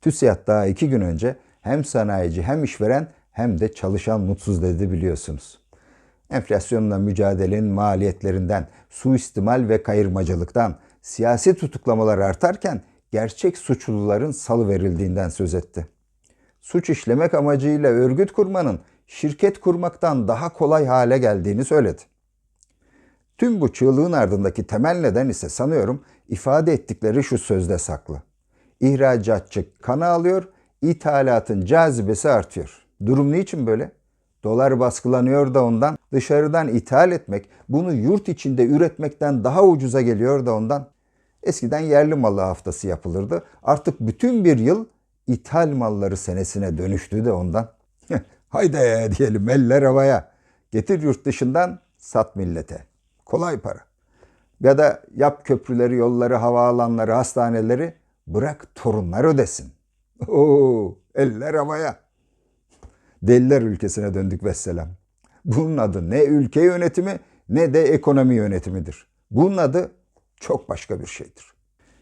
TÜSİAD daha iki gün önce hem sanayici hem işveren hem de çalışan mutsuz dedi biliyorsunuz. Enflasyonla mücadelenin maliyetlerinden, suistimal ve kayırmacılıktan, siyasi tutuklamalar artarken gerçek suçluların salı verildiğinden söz etti. Suç işlemek amacıyla örgüt kurmanın şirket kurmaktan daha kolay hale geldiğini söyledi. Tüm bu çığlığın ardındaki temel neden ise sanıyorum ifade ettikleri şu sözde saklı. İhracatçı kana alıyor, ithalatın cazibesi artıyor. Durum niçin böyle? Dolar baskılanıyor da ondan, dışarıdan ithal etmek, bunu yurt içinde üretmekten daha ucuza geliyor da ondan. Eskiden yerli malı haftası yapılırdı. Artık bütün bir yıl ithal malları senesine dönüştü de ondan. Haydi diyelim eller havaya. Getir yurt dışından sat millete. Kolay para. Ya da yap köprüleri, yolları, havaalanları, hastaneleri bırak torunlar ödesin. Oo, eller havaya. Deliler ülkesine döndük vesselam. Bunun adı ne ülke yönetimi ne de ekonomi yönetimidir. Bunun adı çok başka bir şeydir.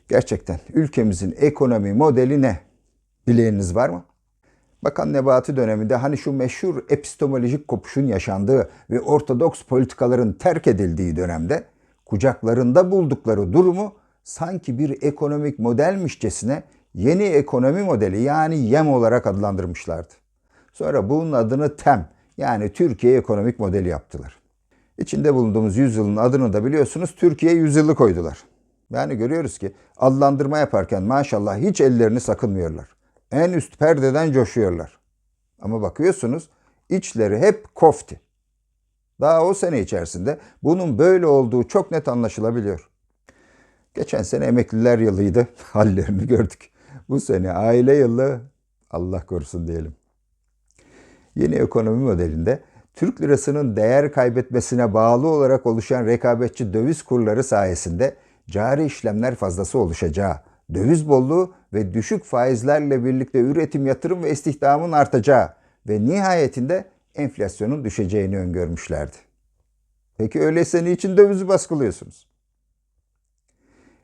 Gerçekten ülkemizin ekonomi modeli ne? Bileğiniz var mı? Bakan Nebati döneminde hani şu meşhur epistemolojik kopuşun yaşandığı ve ortodoks politikaların terk edildiği dönemde kucaklarında buldukları durumu sanki bir ekonomik modelmişçesine yeni ekonomi modeli yani YEM olarak adlandırmışlardı. Sonra bunun adını TEM yani Türkiye Ekonomik Modeli yaptılar. İçinde bulunduğumuz yüzyılın adını da biliyorsunuz Türkiye yüzyılı koydular. Yani görüyoruz ki adlandırma yaparken maşallah hiç ellerini sakınmıyorlar. En üst perdeden coşuyorlar. Ama bakıyorsunuz içleri hep kofti. Daha o sene içerisinde bunun böyle olduğu çok net anlaşılabiliyor. Geçen sene emekliler yılıydı. Hallerini gördük. Bu sene aile yılı Allah korusun diyelim. Yeni ekonomi modelinde Türk lirasının değer kaybetmesine bağlı olarak oluşan rekabetçi döviz kurları sayesinde cari işlemler fazlası oluşacağı, döviz bolluğu ve düşük faizlerle birlikte üretim, yatırım ve istihdamın artacağı ve nihayetinde enflasyonun düşeceğini öngörmüşlerdi. Peki öyleyse niçin dövizi baskılıyorsunuz?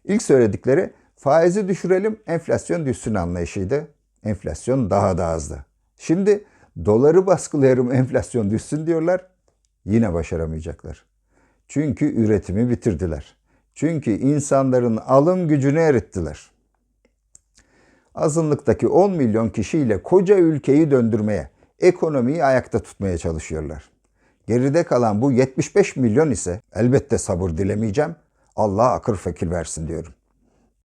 İlk söyledikleri faizi düşürelim, enflasyon düşsün anlayışıydı. Enflasyon daha da azdı. Şimdi doları baskılayarım, enflasyon düşsün diyorlar. Yine başaramayacaklar. Çünkü üretimi bitirdiler. Çünkü insanların alım gücünü erittiler. Azınlıktaki 10 milyon kişiyle koca ülkeyi döndürmeye, ekonomiyi ayakta tutmaya çalışıyorlar. Geride kalan bu 75 milyon ise elbette sabır dilemeyeceğim. Allah akıl fikir versin diyorum.